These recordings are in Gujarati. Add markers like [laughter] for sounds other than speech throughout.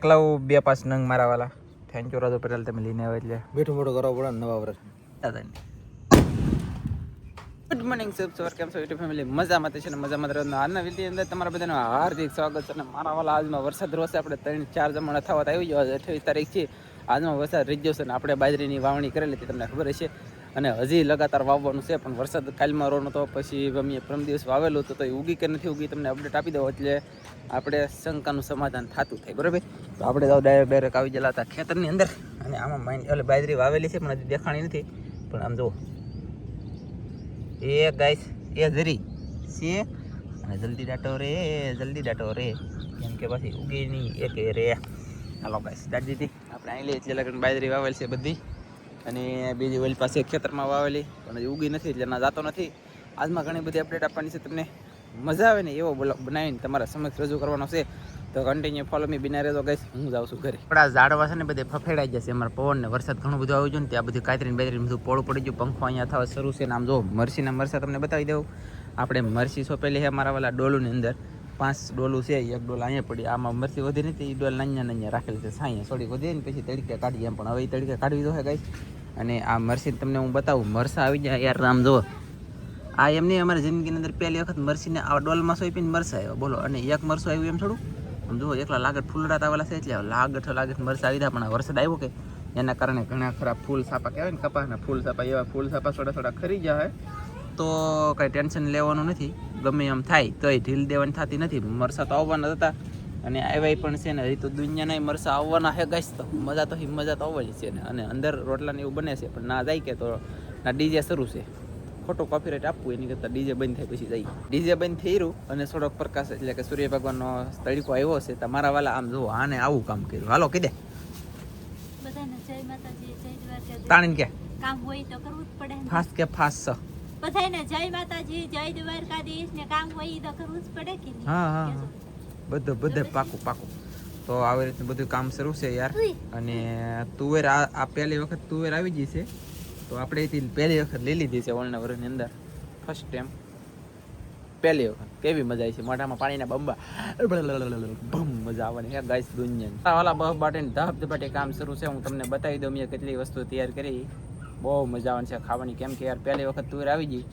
એકલાવ બે પાંચ નંગ મારા વાલા થેન્ક યુ રાજો પટેલ તમે લઈને આવે એટલે. મીઠું મોટું કરવા પડે ને નવા વર્ષ. ગુડ મોર્નિંગ સબ સવાર કેમ છો? યુટ્યુબ ફેમિલી મજામાં છે ને? મજામાં રહેવાનું. આજના વિધિ અંદર તમારા બધાનું હાર્દિક સ્વાગત છે અને મારા વાલા આજમાં વરસાદ રોશે આપણે ત્રણ ચાર જમણા થવા આવી ગયો. આજે અઠ્યાવીસ તારીખ છે. આજમાં વરસાદ રહી ગયો છે અને આપણે બાજરીની વાવણી કરેલી હતી. તમને ખબર હશે. અને હજી લગાતાર વાવવાનું છે, પણ વરસાદ કાલમાં રોનો તો પછી અમે પ્રમ દિવસ વાવેલું હતું, તો એ ઉગી કે નથી ઉગી તમને અપડેટ આપી દો એટલે આપણે શંકાનું સમાધાન થતું થાય, બરાબર? તો આપણે તો ડાયરેક્ટ ડાયરેક્ટ આવી ગયેલા હતા ખેતરની અંદર, અને આમાં માઇન્ડ એટલે બાજરી વાવેલી છે, પણ હજી દેખાણી નથી. પણ આમ જુઓ. એ ગાઈસ, એ જરી છે, અને જલ્દી ડાટો રે, જલ્દી ડાટો રે. કેમ કે પછી ઉગી નહીં એક રે. હાલો ગાઈસ દાદીથી આપણે અહીં લઈએ, એટલે લગ્ન બાજરી વાવેલ છે બધી. અને બીજી ઓલી પાસે ખેતરમાં વાવેલી, પણ હજી ઉગી નથી એટલે ના જાતો નથી. આજમાં ઘણી બધી અપડેટ આપવાની છે, તમને મજા આવે ને એવો બ્લોગ બનાવીને તમારા સમક્ષ રજૂ કરવાનો છે. તો કન્ટિન્યુ ફોલો મી બિના રહેતો ગાઈસ હું જાઉં છું ઘરે. આપણા ઝાડવા છે ને બધે ફફેડાઈ જશે અમારા પવન ને વરસાદ ઘણું બધું આવ્યું છે ને, ત્યાં બધું કાતરીને બેતરીને બધું પોળું પડી ગયું, પંખો અહીંયા થવા શરૂ છે ને આમ જો મરસીના મરસા તમને બતાવી દઉં. આપણે મરસી સોંપેલી છે અમારા વાલા ડોલુની અંદર. પાંચ ડોલું છે, એક ડોલ અહીંયા પડી. આમાં મરસી વધી નથી એ ડોલ નાન્યા નાન્યા રાખેલી છે. સાઅહીંયા થોડી વધી ને પછી તડકે કાઢીએ એમ. પણ હવે એ તડકે કાઢવી દો હે ગાઈસ. અને આ મરસી તમને હું બતાવું મરસા આવી જાય યાર રામ જુઓ. આ એમની અમારી જિંદગીની અંદર પહેલી વખત મરસીને આ ડોલમાં સોંપીને મરસા આવ્યો. બોલો, અને એક મરસો આવ્યું એમ થોડું? આમ જુઓ, એકલા લાગત ફૂલડા આવેલા છે, એટલે લાગઠ લાગઠ મરસા આવી ગયા પણ આ વરસાદ આવ્યો કે? એના કારણે ઘણા ખરા ફૂલ સાપા કહેવાય ને કપાસના ફૂલ સાપા એવા ફૂલ સાપા થોડા થોડા ખરી હોય તો કાંઈ ટેન્શન લેવાનું નથી. ગમે એમ થાય તોય ઢીલ દેવાની થતી નથી. મરસા તો આવવાના હતા. અને આવ્યા પણ છે ને હજી તો દુનિયાના મરસા આવવાના હે ગાઈશ તો. મજા તો મજા તો આવવાની છે ને. અને અંદર રોટલાને એવું બને છે પણ ના જાય કે તો ના ડીજે શરૂ છે. ખોટો કોપીરાઇટ આપવું એની કરતાં ડીજે બંધ થાય પછી જાય. ડીજે બંધ થઈ રહ્યું અને થોડોક પ્રકાશ એટલે કે સૂર્ય ભગવાનનો તળીકો આવ્યો છે તમારા વાલા આમ જુઓ આને આવું કામ કર્યું. હાલો કીધે. તાણીને કે. કામ હોય તો કરવું જ પડે ફાસ્ટ ફાસ કે ફાસ્ટ બધાને જય માતાજી જય દ્વારકાધીશ ને કામ હોય તો કરવું જ પડે કે હા હા બધું બધે પાકું પાકું. તો આવી રીતનું બધું કામ શરૂ છે યાર. અને તુવેર આ પહેલી વખત તુવેર આવી ગઈ છે. તો આપણે પહેલી વખત લઈ લીધી છે ઓલના વર્ષની અંદર. ફર્સ્ટ ટાઈમ પહેલી વખત. કેવી મજા આવી છે. મોઢામાં પાણીના બંબા. બમ મજા આવવાની. હે ગાઈસ દુનિયા વાલા બહ બાટે ધબ ધબાટે કામ શરૂ છે. હું તમને બતાવી દઉં મેં કેટલી વસ્તુ તૈયાર કરી. બહુ મજા આવવાની છે ખાવાની. કેમ કે યાર, પહેલી વખત તુવેર આવી ગઈ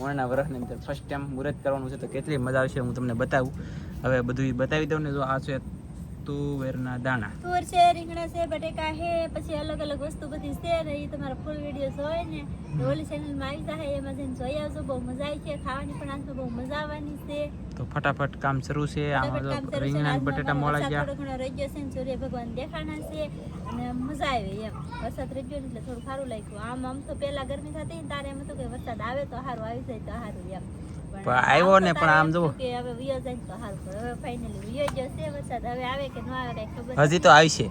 ઓળના વર્ષની અંદર ફર્સ્ટ ટાઈમ મુહૂર્ત કરવાનું છે, તો કેટલી મજા આવશે હું તમને બતાવું. હવે બધું બતાવી દઉં ને જો આ છે તુવેરના દાણા. તુવર છે રીંગણા છે બટેકા છે પછી અલગ અલગ વસ્તુ બધી છે ને એ તમારા ફૂલ વીડિયો જોઈ ને ઓલી ચેનલમાં આવી જાય એમાં જઈને જોઈ આવજો બહુ મજા આવી છે ખાવાની પણ આજમાં બહુ મજા આવવાની છે. તો ફટાફટ કામ શરૂ છે આમાં રીંગણા બટેટા મોળા ગયા. થોડો ઘણો રજ્યો છે ને સૂર્ય ભગવાન દેખાણા છે અને મજા આવે એમ. વરસાદ રજ્યો એટલે થોડું સારું લાગ્યું. આમ આમ તો પેલા ગરમી થતી ને તારે એમ હતું કે વરસાદ આવે તો સારું આવી જાય તો સારું એમ. પણ આવ્યો ને પણ આમ જુઓ. હજી તો આવશે.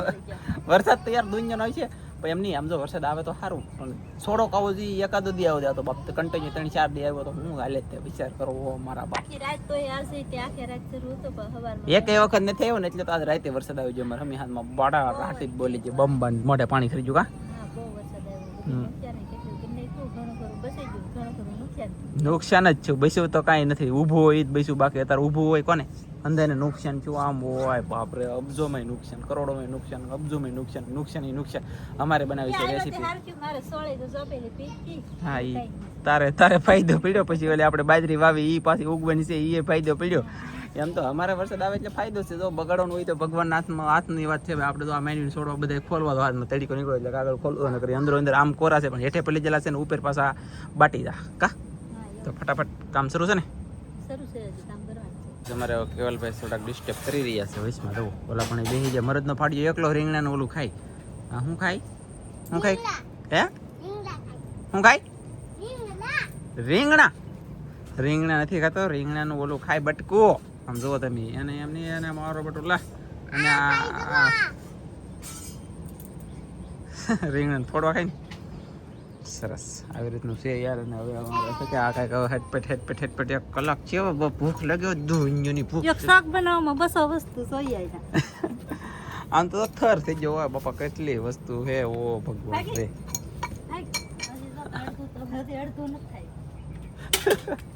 [laughs] વરસાદ તો યાર દુનિયાનો આવશે પણ એમ નહીં આમ જો વરસાદ આવે તો સારું. પણ થોડોક આવો જોઈએ એકાદો દી આવ્યો તો બાપ કન્ટિન્યુ ત્રણ ચાર દી આવ્યો તો હું હાલે તે વિચાર કરો મારા બાપ. એક એ વખત નથી આવ્યો ને એટલે તો આજ રાતે વરસાદ આવી ગયો. મારા હમી હાથમાં બાડા રાતે બોલી ગયો. બમ બમ મોઢે પાણી ખરી ગયું. કા નુકસાન જ છે. બેસ્યું તો કાંઈ નથી. ઊભું હોય જ બેસ્યું બાકી અત્યારે ઊભું હોય કોને? અંદરને નુકસાન થયું. આમ હોય બાપરે અબજોમાં નુકસાન. કરોડોમાં નુકસાન અબજોમાં નુકસાન નુકસાન ઈ નુકસાન. અમારે બનાવી છે રેસીપી હા ઈ તારે તારે ફાયદો પડ્યો પછી ઓલે આપણે બાજરી વાવી ઈ પાછી ઉગવાની છે ઈ ફાયદો પડ્યો. એમ તો અમારે વરસાદ આવે એટલે ફાયદો છે. જો બગાડવાનું હોય તો ભગવાનના હાથમાં હાથની વાત છે. આપણે તો આ મેન્યુ છોડવા બધા ખોલવા દો. હાથમાં તડીકો નીકળો એટલે કાગળ ખોલવો ન કરી અંદર અંદર આમ કોરા છે પણ હેઠે પડી જેલા છે ને ઉપર પાછા બાટી જા. કા? તો ફટાફટ કામ શરૂ છે ને? તમારે કેવલભાઈ થોડાક ડિસ્ટર્બ કરી રહ્યા છે વૈશમાં જવું ઓલા પણ એ બેસી જાય. મરદનો ફાડ્યો એકલો રીંગણાનું ઓલું ખાય. હા હું ખાય? હું ખાય? હે? હું ખાય. રીંગણા. રીંગણા. નથી ખાતો રીંગણાનું ઓલું ખાય બટકું. આમ જુઓ તમે એને એમની એને મારો બટુ લા. અને આ આ- [laughs] રીંગણાને થોડો ખાય ને. સરસ. આવી રીતનું છે યાર અને હવે અમારે છે કે આ કાંઈક હવે હેટપેટ હેટપેટ હેટપેટ એક કલાક છે હવે ભૂખ લાગ્યો દુનિયાની ભૂખ એક શાક બનાવવામાં બસો વસ્તુ સોઈ આવ્યા [laughs] આમ તો થર થઈ ગયો હોય બાપા કેટલી વસ્તુ હે ઓ ભગવાન રે [laughs]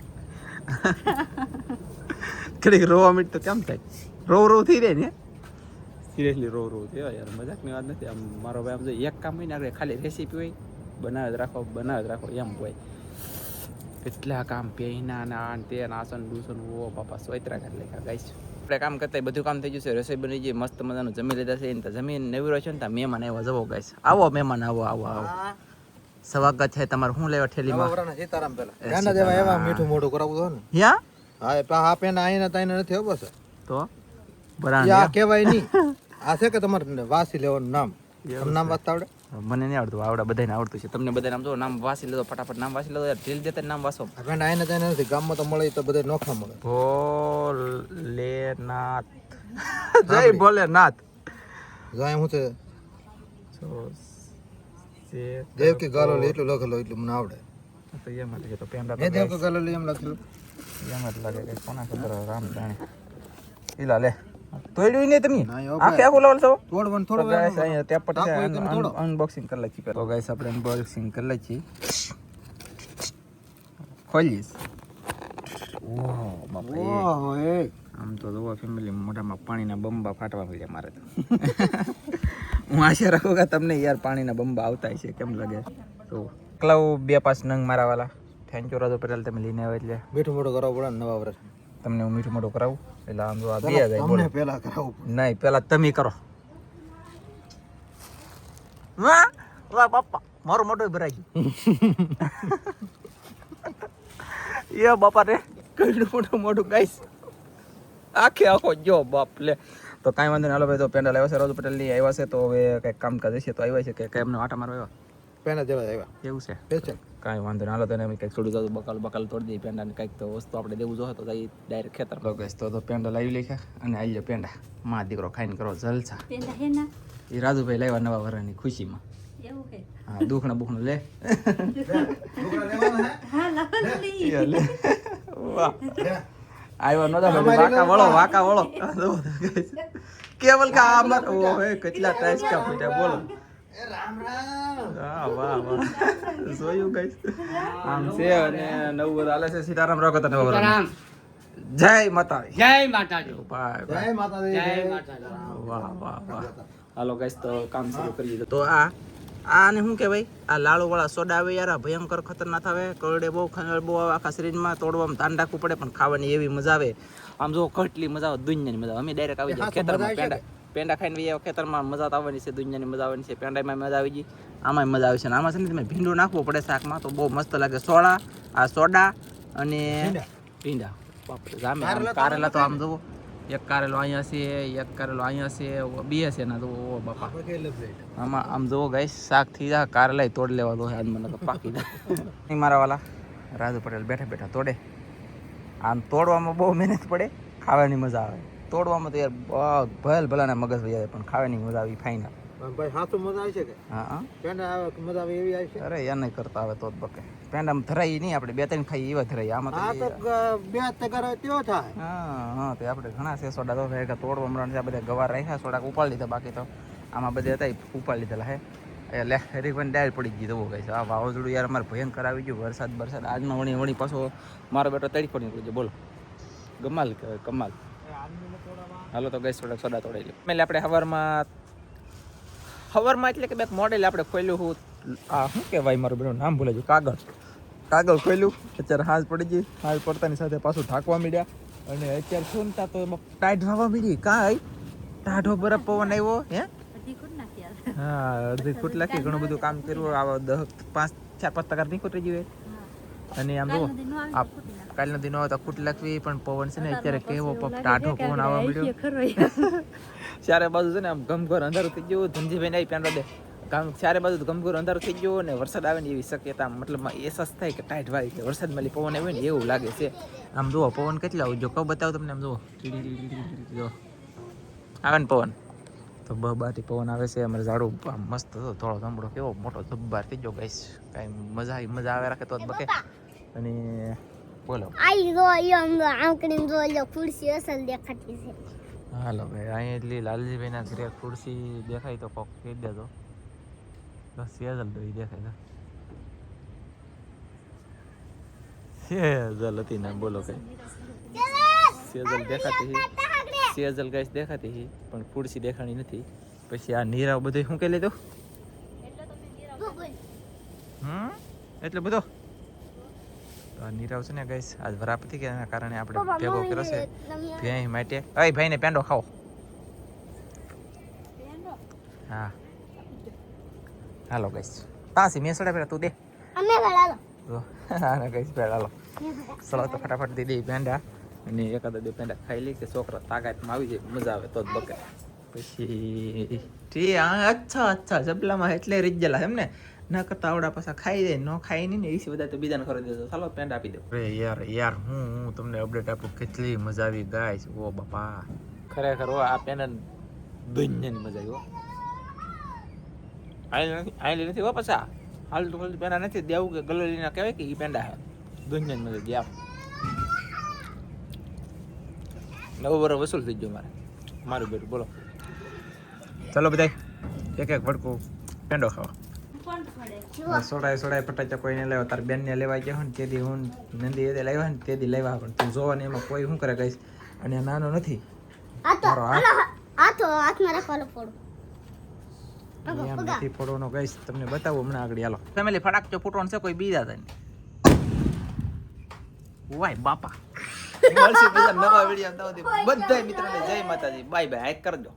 ઘડીક રોવા મીટ તો કેમ થાય? રોવ રોવ થઈ જાય ને? સિરિયસલી રો રોવ થયો યાર મજાકની વાત નથી. આમ મારો ભાઈ આમ જો એક કામ હોય ને ખાલી રેસીપી હોય. બનાવે જ રાખો બનાવે જ રાખો. એમ હોય. કેટલા કામ પહેના ના તે આસન ડૂસન ઓ બાપા સોયત્રા ઘર લેખા ગાઈશ આપણે કામ કરતા બધું કામ થઈ ગયું છે રસોઈ બની ગઈ મસ્ત મજાનું જમી લીધા છે. ને જમીન રહ્યો છે ને ત્યાં મહેમાન આવ્યા જવો ગાઈશ આવો મહેમાન આવો આવો આવો. સ્વાગત છે તમારે. શું લેવા ઠેલીમાં? સીતારામ પેલા. એના જેવા એવા મીઠું મોઢું કરાવું તો ને. યા? હા એ પા આ પેન આઈને તાઈને નથી હો બસ તો? બરાબર આ કહેવાય નહીં. આ છે કે તમારે વાસી લેવાનું નામ. નામ વાંચતા આવડે? મને નહીં આવડતું આવડે બધાને આવડતું છે. તમને બધાને આમ જો નામ વાસી લેતો ફટાફટ નામ વાસી લેતો ઢીલ દેતા નામ વાસો. આ પેન આઈને નથી ગામમાં તો મળે તો બધે નોખા મળે. ભોલેનાથ. જય ભોલેનાથ. નાથ અહીં શું છે? દેવ કે ગાલો લે એટલું લખેલો એટલું મને આવડે. તો એમ છે તો પેંડા દેવ કે ગાલો લે એમ લખેલું. એમ જ લાગે કે કોના ખબર રામ જાણે. ઈલા લે. તોડ્યું નહીં તમે? આખે આખું લેવલ છો? તો થોડું ગાઈસ અહીંયા ટેપ પર છે. અનબોક્સિંગ કરી લખી તો ગાઈસ આપણે અનબોક્સિંગ કરી લખી ખોલીશ. ઓહ બાપા ઓહો એ આમ તો જોવો ફેમિલી મોઢામાં પાણીના બંબા ફાટવા મળ્યા મારે તો. [laughs] હું આશા રાખું કે તમને યાર પાણીના બંબા આવતા છે કેમ લાગે? તો ક્લવ બે પાંચ નંગ મારા વાલા થેન્ક યુ રાજુ પટેલ તમે લઈને આવ્યા એટલે. મીઠું મોટું કરાવવું પડે નવા વર્ષ. તમને હું મીઠું મોટું કરાવું? એટલે આમ જો આ બે જાય બોલો. પેલા કરાવવું નહીં પેલા તમે કરો. વાહ વાહ બાપા મારો મોઢું ભરાઈ ગયો. [laughs] એ બાપા રે કઈડું મોટું મોટું ગાઈસ આખે આખો જો બાપ લે. તો કાંઈ વાંધો નહીં હાલો ભાઈ તો પેન્ડલ આવ્યા છે રાજુ પટેલની આવ્યા છે તો હવે કંઈક કરે છે તો આવ્યા છે કે કંઈ એમને આટા મારવા આવ્યા. પેના જેવા આવ્યા. એવું છે? સ્પેશિયલ કાંઈ વાંધો નહીં હાલો તને કંઈક છોડી દઉં બકાલ બકાલ તોડી દઈએ પેંડાને કંઈક તો વસ્તુ આપણે દેવું જોઈએ તો જઈ ડાયરેક્ટ ખેતર તો ગઈશ તો પેંડા લાવી લેખે અને આવી પેંડા. માં દીકરો ખાઈને કરો જલસા. ના? એ રાજુભાઈ લાવ્યા નવા વરાની ખુશીમાં. એવું હે? હા દુખણા બુખણા લે. આવ્યો નતો વાકા વળો વાકા વળો. કેવલ કા આમર? કેટલા ટાઈસ કા પીટા બોલો હા વાહ વાહ જોયું ગઈસ આમ છે અને નવું બધું હાલે છે સીતારામ. રાખો તને વરાની. જય માતા જય માતાજી. ભાઈ જય માતાજી. જય માતાજી. વાહ વાહ વાહ. હાલો ગાઈસ તો કામ શરૂ કરી તો આ આને શું કહેવાય? આ લાળુ વાળા સોડા આવે યાર ભયંકર ખતરનાક આવે. કરડે બહુ ખંજળ બહુ આવે આખા શરીરમાં તોડવામાં ધ્યાન રાખવું પડે પણ ખાવાની એવી મજા આવે. આમ જો કટલી મજા આવે દુનિયાની મજા આવે. અમે ડાયરેક્ટ આવી જાય ખેતરમાં પેંડા. પેંડા ખાઈને વહી ખેતરમાં મજા તો આવવાની છે દુનિયાની મજા આવવાની છે. પેંડામાં મજા આવી ગઈ. આમાં મજા આવે છે. ને આમાં છે ને તમે ભીંડું નાખવું પડે શાકમાં તો બહુ મસ્ત લાગે. સોડા આ સોડા અને ભીંડા. બાપરે જામે. કારેલા તો આમ જુઓ. એક કારેલો અહીંયા છે એક કારેલો અહીંયા છે બે છે ના જુઓ. ઓ બાપા. આમાં આમ જુઓ ગાઈસ શાક થઈ જાય કારેલા તોડ લેવા દો. આજ મને પાકી જાય. મારા વાલા રાજુ પટેલ બેઠા બેઠા તોડે. આમ તોડવામાં બહુ મહેનત પડે ખાવાની મજા આવે. તોડવામાં તો યાર ભલ ભલાના મગજ વહી જાય પણ ખાવાની મજા આવી ફાઇનલ ભાઈ હાથું મજા આવી છે કે? હા હા. પેંડા આવે મજા આવે એવી આવી છે? અરે યાર નહીં કરતા આવે તો જ બકે. પેંડામાં ધરાઈ નહીં આપણે બે ત્રણ ખાઈ એવા ધરાઈ આમાં તો બે તગાર ત્યો થાય. હા હા તે આપણે ઘણા છે સોડા તો ભાઈ તોડવા મળ્યા છે બધા ગવાર રાખ્યા સોડા ઉપાડી લીધા બાકી તો આમાં બધા હતા ઉપાડી લીધેલા હે. એટલે હરીફાઈ ડાયર પડી ગઈ તો કઈ આ વાવાઝોડું યાર અમારે ભયંકર આવી ગયું વરસાદ વરસાદ આજમાં વણી વણી પાછો મારો બેટો તડકો નીકળી ગયો બોલો. ગમાલ કમાલ. હાલો તો ગઈ થોડાક સોડા તોડી લઈએ એટલે આપણે હવારમાં હવારમાં એટલે કે બે મોડેલ આપણે ખોલ્યું હું. આ શું કહેવાય મારું બેનું નામ ભૂલે ગયું. કાગળ. કાગળ ખોલ્યું અત્યારે હાજ પડી ગઈ હાજ પડતાની સાથે પાછું ઢાંકવા માંડ્યા. અને અત્યારે સુનતા તો એમાં ટાઈટ થવા મળી કાંઈ? ટાઢો બરફ પવન આવ્યો હે. હા અડધી ફૂટ લાખી ઘણું બધું કામ કર્યું. આવા દહ પાંચ ચાર પાંચ ટકા નહીં ખોટી. અને આમ જુઓ કાલનો દી નો આવે આ તો કાલનો દિન હોય તો ખૂટ લાખવી પણ પવન છે ને અત્યારે કેવો ટાઢો પવન આવવા મળ્યો. ચારે બાજુ છે ને આમ ગમઘોર અંધારું થઈ ગયું ધનજીભાઈ આવી પેન્ડો દે ગામ ચારે બાજુ ગમઘોર અંધારું થઈ ગયું ને વરસાદ આવે ને એવી શક્યતા મતલબ એહસાસ થાય કે ટાઈટ વાય કે વરસાદ મળી પવન આવે ને એવું લાગે છે આમ જુઓ પવન કેટલા આવું જો કહું બતાવો તમને આમ જુઓ જો આવે ને પવન તો બબાથી પવન આવે છે અમારે ઝાડું મસ્ત હતો થોડો ધમડો કેવો મોટો ધબ્બાર થઈ ગયો ગાઈસ. કાંઈ મજા આવી મજા આવે રાખે તો બકે. અને બોલો. ખુરશી અસલ દેખાતી છે. હાલો ભાઈ અહીં એટલી લાલજીભાઈના ઘરે ખુરશી દેખાય તો કોક કહી દેજો. બસ સેજલ તો દેખાય તો. સેજલ હતી ને બોલો કઈ. સેજલ દેખાતી સેજલ ગાઈસ દેખાતી હતી પણ ખુરશી દેખાણી નથી. પછી આ નીરાવ બધું શું કહી લીધું? મેં હમ? એટલે બધો? આ નીરવ છે ને ગાઈસ આજ વરાપતી કે એના કારણે આપણે ભેગો કર્યો છે. ભેંય માટે અય ભાઈને પેંડો ખાઓ હા. હાલો ગાઈસ પાસી મેસડા પેલા તું દે. અમે વળાલો તો આને ગાઈસ પેલા લો ચલો તો ફટાફટ દઈ પેંડા. અને એકાદા બે પેંડા ખાઈ લઈ કે છોકરા તાકાતમાં આવી જાય મજા આવે તો જ બકે. પછી ઠી હા અચ્છા અચ્છા જબલામાં એટલે રીજેલા એમ ને? ના કરતા આવડા પાછા ખાઈ જાય ન ખાઈ નહીં ને એ બધા તો બીજાને ખરીદી દેજો. ચાલો પેંડા આપી દો. અરે યાર યાર હું હું તમને અપડેટ આપું કેટલી મજા આવી ગાઈસ ઓ બાપા. ખરેખર ઓ આ પેંડા બંને મજા આવી ઓ. આયલી નથી આઈ નથી હો પાછા. હાલ તો પેંડા નથી દેવું કે ગલોલીના કહેવાય કે એ પેંડા હે. દુનિયાની મજા દે આપ નવું બરો વસૂલ થઈ ગયો મારે. મારું બેટું બોલો. ચલો બધા એક એક વડકું પેંડો ખાવા. સોડાય સોડાય કોઈ ને લેવા તાર બેન ને લેવા ગયા હોય ને તેથી હું નંદી એ લાવ્યા ને તેથી લાવ્યા પણ તું જોવા ને એમાં કોઈ શું કરે કહીશ? અને નાનો નથી. આ તો મારો હાથ. હાથમાં રાખવાનો પડો નથી ફોડવાનો કહીશ. તમને બતાવો હમણાં આગળ હાલો. ફેમિલી ફટાક જો ફૂટવાનું છે કોઈ બીજા થાય વાય બાપા. મળશે બીજા નવા વીડિયો બધા મિત્રોને જય માતાજી. Bye bye. હાઈક કરજો